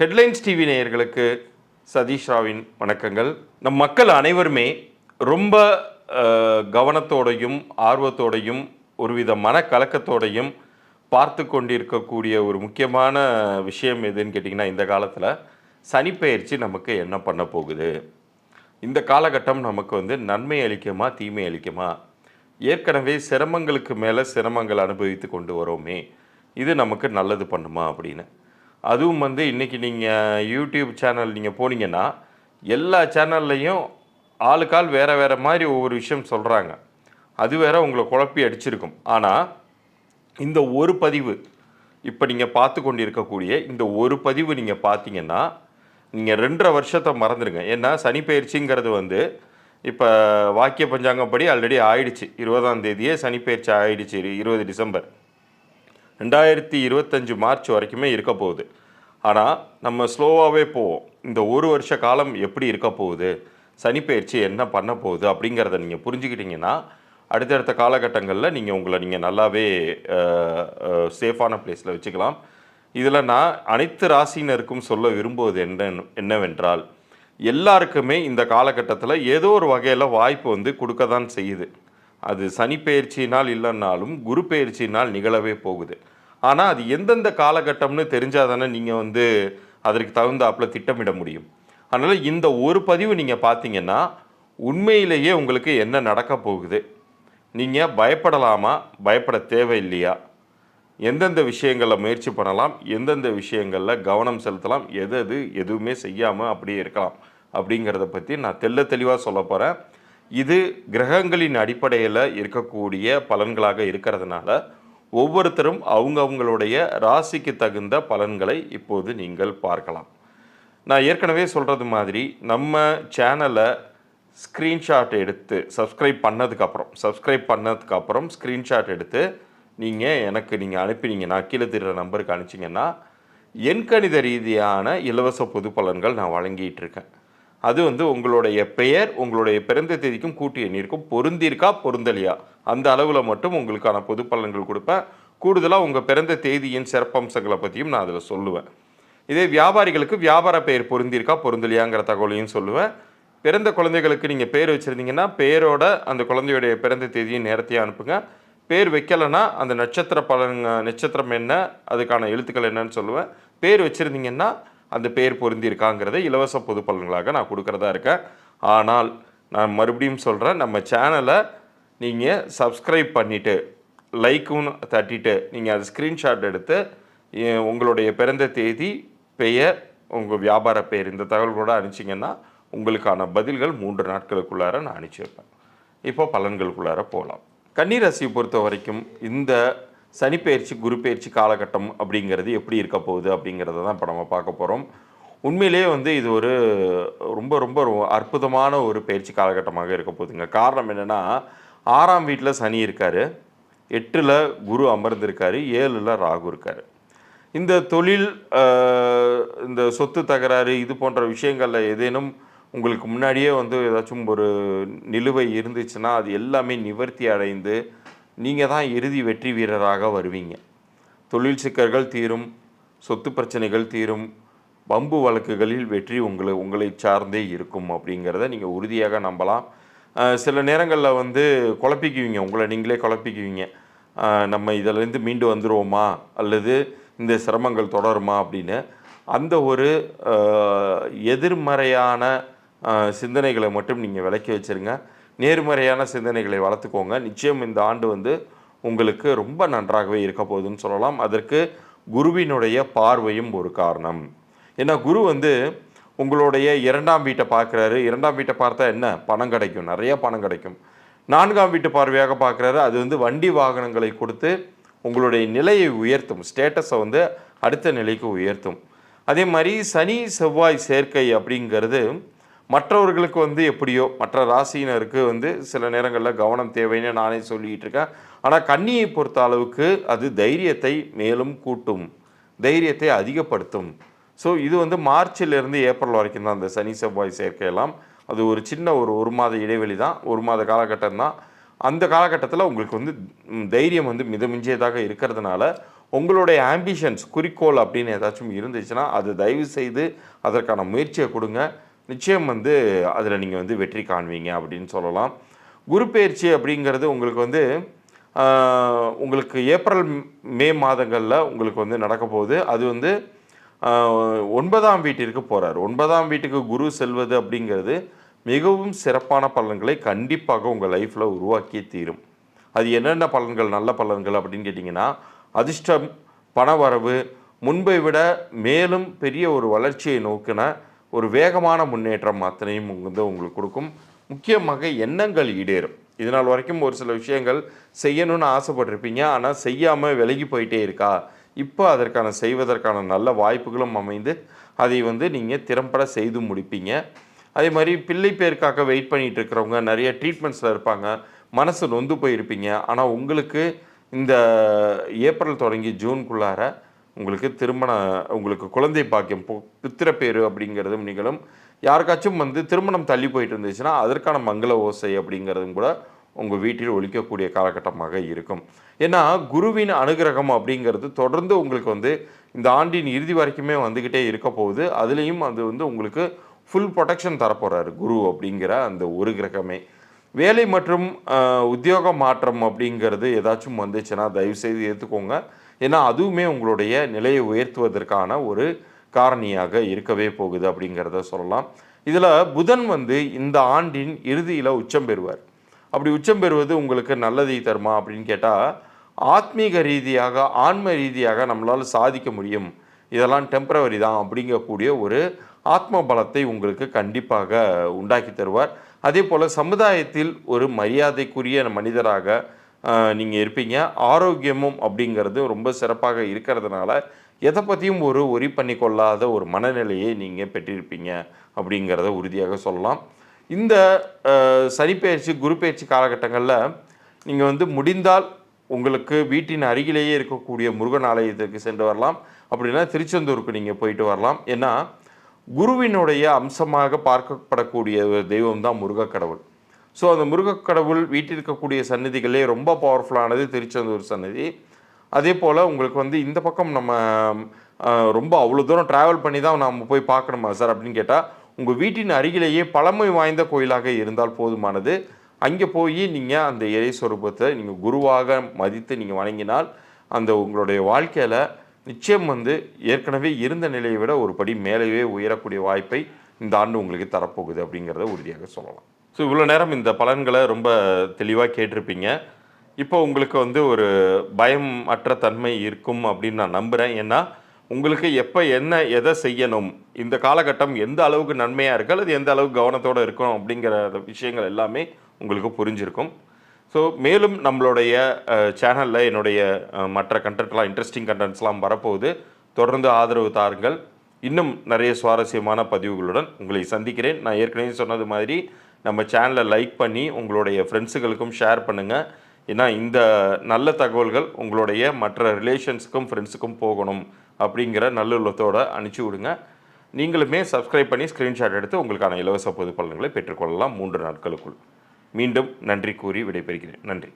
Headlines TV நேயர்களுக்கு சதீஷ் ராவின் வணக்கங்கள். நம் மக்கள் அனைவருமே ரொம்ப கவனத்தோடையும் ஆர்வத்தோடையும் ஒருவித மனக்கலக்கத்தோடையும் பார்த்து கொண்டிருக்கக்கூடிய ஒரு முக்கியமான விஷயம் எதுன்னு கேட்டிங்கன்னா இந்த காலத்தில் சனிப்பெயர்ச்சி நமக்கு என்ன பண்ண போகுது? இந்த காலகட்டம் நமக்கு வந்து நன்மை அளிக்குமா தீமை அளிக்குமா? ஏற்கனவே சிரமங்களுக்கு மேலே சிரமங்கள் அனுபவித்து கொண்டு வரோமே. இது நமக்கு நல்லது பண்ணுமா அப்படின்னு. அதுவும் வந்து இன்றைக்கி நீங்கள் யூடியூப் சேனல் நீங்கள் போனீங்கன்னா எல்லா சேனல்லையும் ஆளுக்கால் வேறு வேறு மாதிரி ஒவ்வொரு விஷயம் சொல்கிறாங்க அது வேற உங்களை குழப்பி அடிச்சிருக்கும். ஆனால் இந்த ஒரு பதிவு இப்போ நீங்கள் பார்த்து கொண்டு இருக்கக்கூடிய இந்த ஒரு பதிவு நீங்கள் பார்த்தீங்கன்னா நீங்கள் ரெண்டரை வருஷத்தை மறந்துடுங்க ஏன்னா சனி பயிற்சிங்கிறது வந்து இப்போ வாக்கிய பஞ்சாங்கப்படி ஆல்ரெடி ஆயிடுச்சு. இருபதாம் தேதியே சனி பயிற்சி ஆயிடுச்சு இரு- இருபது டிசம்பர். ரெண்டாயிரத்தி இருபத்தஞ்சு மார்ச் வரைக்குமே இருக்க போகுது. ஆனால் நம்ம ஸ்லோவாகவே போவோம். இந்த ஒரு வருஷ காலம் எப்படி இருக்க போகுது? சனிப்பெயர்ச்சி என்ன பண்ண போகுது? அப்படிங்கிறத நீங்கள் புரிஞ்சுக்கிட்டிங்கன்னா அடுத்தடுத்த காலகட்டங்களில் நீங்கள் உங்களை நீங்கள் நல்லாவே சேஃபான பிளேஸில் வச்சுக்கலாம். இதில் நான் அனைத்து ராசினருக்கும் சொல்ல விரும்புவது என்ன என்னவென்றால் எல்லாருக்குமே இந்த காலகட்டத்தில் ஏதோ ஒரு வகையில் வாய்ப்பு வந்து கொடுக்க தான் செய்யுது. அது சனி பெயர்ச்சியினால் இல்லைன்னாலும் குரு பெயர்ச்சியினால் நிகழவே போகுது. ஆனால் அது எந்தெந்த காலகட்டம்னு தெரிஞ்சால் தானே நீங்கள் வந்து அதற்கு தகுந்தாப்புல திட்டமிட முடியும். அதனால் இந்த ஒரு பதிவு நீங்கள் பார்த்தீங்கன்னா உண்மையிலேயே உங்களுக்கு என்ன நடக்க போகுது? நீங்கள் பயப்படலாமா? பயப்பட தேவையில்லையா? எந்தெந்த விஷயங்களில் முயற்சி பண்ணலாம்? எந்தெந்த விஷயங்களில் கவனம் செலுத்தலாம்? எது எது எதுவுமே செய்யாமல் அப்படியே இருக்கலாம். அப்படிங்கிறத பற்றி நான் தெள்ள தெளிவாக சொல்ல போகிறேன் இது கிரகங்களின் அடிப்படையில் இருக்கக்கூடிய பலன்களாக இருக்கிறதுனால ஒவ்வொருத்தரும் அவங்கவங்களுடைய ராசிக்கு தகுந்த பலன்களை இப்போது நீங்கள் பார்க்கலாம். நான் ஏற்கனவே சொல்கிறது மாதிரி நம்ம சேனலை ஸ்க்ரீன்ஷாட் எடுத்து சப்ஸ்கிரைப் பண்ணதுக்கப்புறம் சப்ஸ்கிரைப் பண்ணதுக்கப்புறம் ஸ்க்ரீன்ஷாட் எடுத்து நீங்கள் எனக்கு நீங்கள் அனுப்பினீங்கன்னா கீழே தெரிகிற நம்பருக்கு அனுப்பிச்சிங்கன்னா எண்கணித ரீதியான இலவச பொது பலன்கள் நான் வழங்கிட்டு இருக்கேன். அது வந்து உங்களுடைய பெயர் உங்களுடைய பிறந்த தேதிக்கும் கூட்டு எண்ணிற்கும் பொருந்திருக்கா பொருந்தலையா? அந்த அளவில் மட்டும் உங்களுக்கான பொது பலன்கள் கொடுப்பேன் கூடுதலாக உங்கள் பிறந்த தேதியின் சிறப்பம்சங்களை பற்றியும் நான் அதில் சொல்லுவேன். இதே வியாபாரிகளுக்கு வியாபார பெயர் பொருந்திருக்கா பொருந்தலையாங்கிற தகவலையும் சொல்லுவேன் பிறந்த குழந்தைகளுக்கு நீங்கள் பேர் வச்சுருந்தீங்கன்னா பேரோட அந்த குழந்தையுடைய பிறந்த தேதியும் நேரத்தையும் அனுப்புங்க. பேர் வைக்கலைன்னா அந்த நட்சத்திர பலன் நட்சத்திரம் என்ன அதுக்கான எழுத்துக்கள் என்னன்னு சொல்லுவேன் பேர் வச்சுருந்தீங்கன்னா அந்த பேர் பொருந்திருக்காங்கிறத இலவச பொது பலன்களாக நான் கொடுக்குறதா இருக்கேன். ஆனால் நான் மறுபடியும் சொல்கிறேன் நம்ம சேனலை நீங்கள் சப்ஸ்கிரைப் பண்ணிவிட்டு லைக்கும் தட்டிட்டு நீங்கள் அது ஸ்க்ரீன்ஷாட் எடுத்து உங்களுடைய பிறந்த தேதி பெயர் உங்கள் வியாபார பெயர் இந்த தகவல்களோடு அனுப்பிச்சிங்கன்னா உங்களுக்கான பதில்கள் மூன்று நாட்களுக்குள்ளார நான் அனுப்பிச்சி வைப்பேன் இப்போ பலன்களுக்குள்ளார போகலாம். கன்னிராசியை பொறுத்த வரைக்கும் இந்த சனிப்பெயர்ச்சி குரு பெயர்ச்சி காலகட்டம் அப்படிங்கிறது எப்படி இருக்க போகுது அப்படிங்கிறத தான் இப்போ நம்ம பார்க்க போகிறோம் உண்மையிலேயே வந்து இது ஒரு ரொம்ப ரொம்ப அற்புதமான ஒரு பயிற்சி காலகட்டமாக இருக்க போகுதுங்க. காரணம் என்னென்னா ஆறாம் வீட்டில் சனி இருக்கார் எட்டில் குரு அமர்ந்திருக்காரு ஏழில் ராகு இருக்கார். இந்த தொழில் இந்த சொத்து தகராறு இது போன்ற விஷயங்களில் ஏதேனும் உங்களுக்கு முன்னாடியே வந்து ஏதாச்சும் ஒரு நிலுவை இருந்துச்சுன்னா அது எல்லாமே நிவர்த்தி அடைந்து நீங்கள் தான் இறுதி வெற்றி வீரராக வருவீங்க. தொழில் சிக்கல்கள் தீரும் சொத்து பிரச்சனைகள் தீரும் பம்பு வழக்குகளில் வெற்றி உங்களை உங்களை சார்ந்தே இருக்கும் அப்படிங்கிறத நீங்கள் உறுதியாக நம்பலாம். சில நேரங்களில் வந்து குழப்பிக்குவீங்க. உங்களை நீங்களே குழப்பிக்குவீங்க. நம்ம இதிலேருந்து மீண்டு வந்துருவோமா? அல்லது இந்த சிரமங்கள் தொடருமா அப்படின்னு. அந்த ஒரு எதிர்மறையான சிந்தனைகளை மட்டும் நீங்கள் விலக்கி வச்சிருங்க. நேர்மறையான சிந்தனைகளை வளர்த்துக்கோங்க. நிச்சயம் இந்த ஆண்டு வந்து உங்களுக்கு ரொம்ப நன்றாகவே இருக்க போகுதுன்னு சொல்லலாம். அதற்கு குருவினுடைய பார்வையும் ஒரு காரணம். ஏன்னா குரு வந்து உங்களுடைய இரண்டாம் வீட்டை பார்க்குறாரு. இரண்டாம் வீட்டை பார்த்தா என்ன? பணம் கிடைக்கும். நிறைய பணம் கிடைக்கும். நான்காம் வீட்டு பார்வையாக பார்க்குறாரு. அது வந்து வண்டி வாகனங்களை கொடுத்து உங்களுடைய நிலையை உயர்த்தும். ஸ்டேட்டஸை வந்து அடுத்த நிலைக்கு உயர்த்தும். அதே மாதிரி சனி செவ்வாய் சேர்க்கை அப்படிங்கிறது மற்றவர்களுக்கு வந்து எப்படியோ மற்ற ராசியினருக்கு வந்து சில நேரங்களில் கவனம் தேவைன்னு நானே சொல்லிட்டு இருக்கேன். ஆனால் கன்னியை பொறுத்த அளவுக்கு அது தைரியத்தை மேலும் கூட்டும் தைரியத்தை அதிகப்படுத்தும். ஸோ இது வந்து மார்ச்சிலிருந்து ஏப்ரல் வரைக்கும் தான் அந்த சனி செவ்வாய் சேர்க்கையெல்லாம் அது ஒரு சின்ன ஒரு ஒரு மாத இடைவெளி தான் ஒரு மாத காலகட்டம் தான். அந்த காலகட்டத்தில் உங்களுக்கு வந்து தைரியம் வந்து மிதமிஞ்சியதாக இருக்கிறதுனால உங்களுடைய ஆம்பிஷன்ஸ் குறிக்கோள் அப்படின்னு ஏதாச்சும் இருந்துச்சுன்னா அது தயவு செய்து அதற்கான முயற்சியை கொடுங்க. நிச்சயம் வந்து அதில் நீங்கள் வந்து வெற்றி காண்பீங்க அப்படின்னு சொல்லலாம். குரு பயிற்சி அப்படிங்கிறது உங்களுக்கு வந்து உங்களுக்கு ஏப்ரல் மே மாதங்களில் உங்களுக்கு வந்து நடக்க போகுது. அது வந்து ஒன்பதாம் வீட்டிற்கு போகிறார் ஒன்பதாம் வீட்டுக்கு குரு செல்வது அப்படிங்கிறது மிகவும் சிறப்பான பலன்களை கண்டிப்பாக உங்கள் லைஃப்பில் உருவாக்கியே தீரும். அது என்னென்ன பலன்கள் நல்ல பலன்கள் அப்படின்னு கேட்டிங்கன்னா அதிர்ஷ்டம் பணவரவு முன்பை விட மேலும் பெரிய ஒரு வளர்ச்சியை நோக்கின ஒரு வேகமான முன்னேற்றம் அத்தனையும் வந்து உங்களுக்கு கொடுக்கும். முக்கியமாக எண்ணங்கள் ஈடேறும். இதனால் வரைக்கும் ஒரு சில விஷயங்கள் செய்யணும்னு ஆசைப்பட்டிருப்பீங்க. ஆனால் செய்யாமல் விலகி போயிட்டே இருக்கா? இப்போ அதற்கான செய்வதற்கான நல்ல வாய்ப்புகளும் அமைந்து அதை வந்து நீங்கள் திறம்பட செய்து முடிப்பீங்க. அதே மாதிரி பிள்ளை பேருக்காக வெயிட் பண்ணிகிட்டு இருக்கிறவங்க நிறைய ட்ரீட்மெண்ட்ஸில் இருப்பாங்க. மனசு நொந்து போயிருப்பீங்க. ஆனால் உங்களுக்கு இந்த ஏப்ரல் தொடங்கி ஜூனுக்குள்ளார உங்களுக்கு திருமண உங்களுக்கு குழந்தை பாக்கியம் பு- புத்திரப்பேறு அப்படிங்கிறதும் நிகழும். யாருக்காச்சும் வந்து திருமணம் தள்ளி போயிட்டு இருந்துச்சுன்னா அதற்கான மங்கள ஓசை அப்படிங்கிறதும் கூட உங்கள் வீட்டில் ஒழிக்கக்கூடிய காலகட்டமாக இருக்கும். ஏன்னா குருவின் அனுகிரகம் அப்படிங்கிறது தொடர்ந்து உங்களுக்கு வந்து இந்த ஆண்டின் இறுதி வரைக்குமே வந்துக்கிட்டே இருக்க போகுது. அதுலேயும் அது வந்து உங்களுக்கு ஃபுல் ப்ரொடெக்ஷன் தரப்போகிறாரு குரு அப்படிங்கிற அந்த ஒரு கிரகமே. வேலை மற்றும் உத்தியோக மாற்றம் அப்படிங்கிறது ஏதாச்சும் வந்துச்சுன்னா தயவுசெய்து ஏற்றுக்கோங்க ஏன்னா அதுவுமே உங்களுடைய நிலையை உயர்த்துவதற்கான ஒரு காரணியாக இருக்கவே போகுது அப்படிங்கிறத சொல்லலாம். இதில் புதன் வந்து இந்த ஆண்டின் இறுதியில் உச்சம் பெறுவார். அப்படி உச்சம் பெறுவது உங்களுக்கு நல்லதை தருமா அப்படின்னு கேட்டால் ஆத்மீக ரீதியாக ஆன்ம ரீதியாக நம்மளால் சாதிக்க முடியும். இதெல்லாம் டெம்பரவரி தான் அப்படிங்கக்கூடிய ஒரு ஆத்ம பலத்தை உங்களுக்கு கண்டிப்பாக உண்டாக்கி தருவார். அதே போல் சமுதாயத்தில் ஒரு மரியாதைக்குரிய மனிதராக நீங்கள் இருப்பீங்க. ஆரோக்கியமும் அப்படிங்கிறது ரொம்ப சிறப்பாக இருக்கிறதுனால எதை பற்றியும் ஒரு ஒரி பண்ணி கொள்ளாத ஒரு மனநிலையை நீங்கள் பெற்றிருப்பீங்க அப்படிங்கிறத உறுதியாக சொல்லலாம். இந்த அஹ், சனிப்பெயர்ச்சி குரு பயிற்சி காலகட்டங்களில் நீங்கள் வந்து முடிந்தால் உங்களுக்கு வீட்டின் அருகிலேயே இருக்கக்கூடிய முருகன் ஆலயத்திற்கு சென்று வரலாம். அப்படின்னா திருச்செந்தூருக்கு நீங்கள் போயிட்டு வரலாம். ஏன்னா குருவினுடைய அம்சமாக பார்க்கப்படக்கூடிய ஒரு தெய்வம் தான் முருகக்கடவுள். ஸோ அந்த முருகக்கடவுள் வீட்டில் இருக்கக்கூடிய சன்னதிகளே ரொம்ப பவர்ஃபுல்லானது திருச்செந்தூர் சன்னதி அதே போல் உங்களுக்கு வந்து இந்த பக்கம் நம்ம ரொம்ப அவ்வளோ தூரம் ட்ராவல் பண்ணி தான் நாம் போய் பார்க்கணுமா சார் அப்படின்னு கேட்டால் உங்கள் வீட்டின் அருகிலேயே பழமை வாய்ந்த கோயிலாக இருந்தால் போதுமானது. அங்கே போய் நீங்கள் அந்த இறை சொரூபத்தை நீங்கள் குருவாக மதித்து நீங்கள் வணங்கினால் அந்த உங்களுடைய வாழ்க்கையில் நிச்சயம் வந்து ஏற்கனவே இருந்த நிலையை விட ஒரு படி மேலேயே உயரக்கூடிய வாய்ப்பை இந்த ஆண்டு உங்களுக்கு தரப்போகுது அப்படிங்கிறத உறுதியாக சொல்லலாம். ஸோ இவ்வளோ நேரம் இந்த பலன்களை ரொம்ப தெளிவாக கேட்டிருப்பீங்க. இப்போ உங்களுக்கு வந்து ஒரு பயம் அற்ற தன்மை இருக்கும் அப்படின்னு நான் நம்புகிறேன் ஏன்னா உங்களுக்கு எப்போ என்ன எதை செய்யணும் இந்த காலகட்டம் எந்த அளவுக்கு நன்மையாக இருக்கு அல்லது எந்த அளவுக்கு கவனத்தோடு இருக்கும் அப்படிங்கிற விஷயங்கள் எல்லாமே உங்களுக்கு புரிஞ்சிருக்கும். ஸோ மேலும் நம்மளுடைய சேனலில் என்னுடைய மற்ற கண்டென்ட்லாம் இன்ட்ரெஸ்டிங் கண்டென்ட்ஸ்லாம் வரப்போகுது. தொடர்ந்து ஆதரவு தாருங்கள். இன்னும் நிறைய சுவாரஸ்யமான பதிவுகளுடன் உங்களை சந்திக்கிறேன். நான் ஏற்கனவே சொன்னது மாதிரி நம்ம சேனலை லைக் பண்ணி உங்களுடைய ஃப்ரெண்ட்ஸுகளுக்கும் ஷேர் பண்ணுங்கள் ஏன்னா இந்த நல்ல தகவல்கள் உங்களுடைய மற்ற ரிலேஷன்ஸுக்கும் ஃப்ரெண்ட்ஸுக்கும் போகணும் அப்படிங்கிற நல்லுள்ளத்தோடு அனுப்பிச்சி விடுங்க. நீங்களுமே சப்ஸ்கிரைப் பண்ணி ஸ்க்ரீன்ஷாட் எடுத்து உங்களுக்கான இலவச பொது பலன்களை பெற்றுக்கொள்ளலாம் மூன்று நாட்களுக்குள். மீண்டும் நன்றி கூறி விடைபெறுகிறேன். நன்றி.